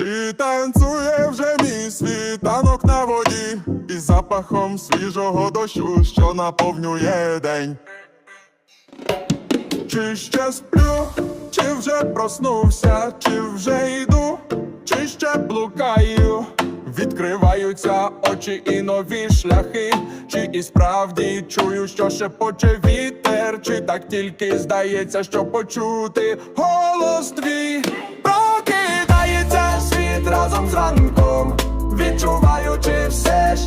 Чи танцює вже мій світанок на воді із запахом свіжого дощу, що наповнює день? Чи ще сплю, чи вже проснувся, чи вже йду, чи ще блукаю? Відкриваються очі і нові шляхи, чи і справді чую, що шепоче вітер, чи так тільки здається, що почути голос твій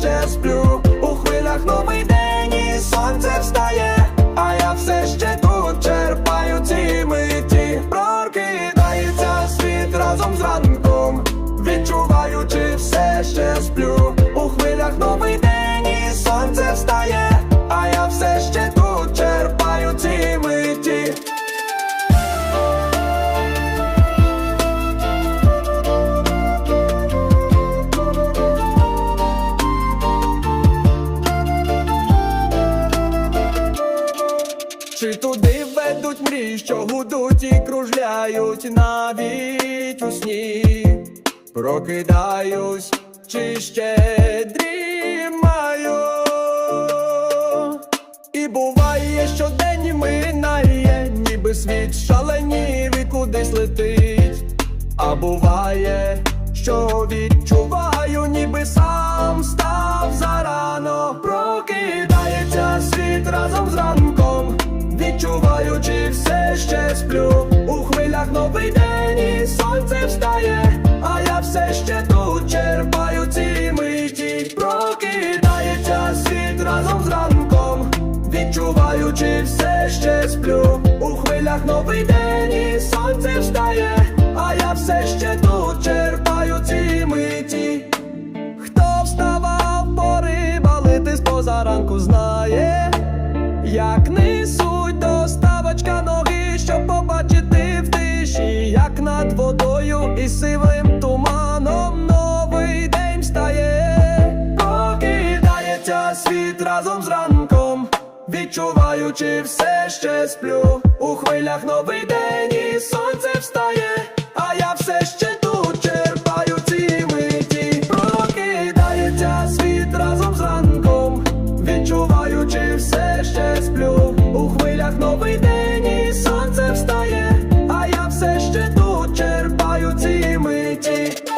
ще сплю. У хвилях новий день і сонце встає, а я все ще тут черпаю ці миті. Прокидається світ разом з ранком, відчуваючи все ще сплю. У хвилях новий день і сонце встає, Чи туди ведуть мрії, що гудуть і кружляють навіть у сні? Прокидаюсь, чи ще дрімаю? І буває, що день минає, ніби світ шаленів і кудись летить. А буває, що відчуваю, ще сплю. У хвилях новий день і сонце встає, а я все ще тут черпаю ці миті. Прокидається світ разом з ранком, відчуваючи все ще сплю. У хвилях новий день і сонце встає, а я все ще тут черпаю ці миті. Хто вставав порибалити з позаранку знає, разом з ранком, відчуваючи все ще сплю. У хвилях новий день і сонце встає, а я все ще тут черпаю ці миті, прокидається світ разом з ранком, відчуваючи все ще сплю. У хвилях новий день і сонце встає, а я все ще тут черпаю ці миті.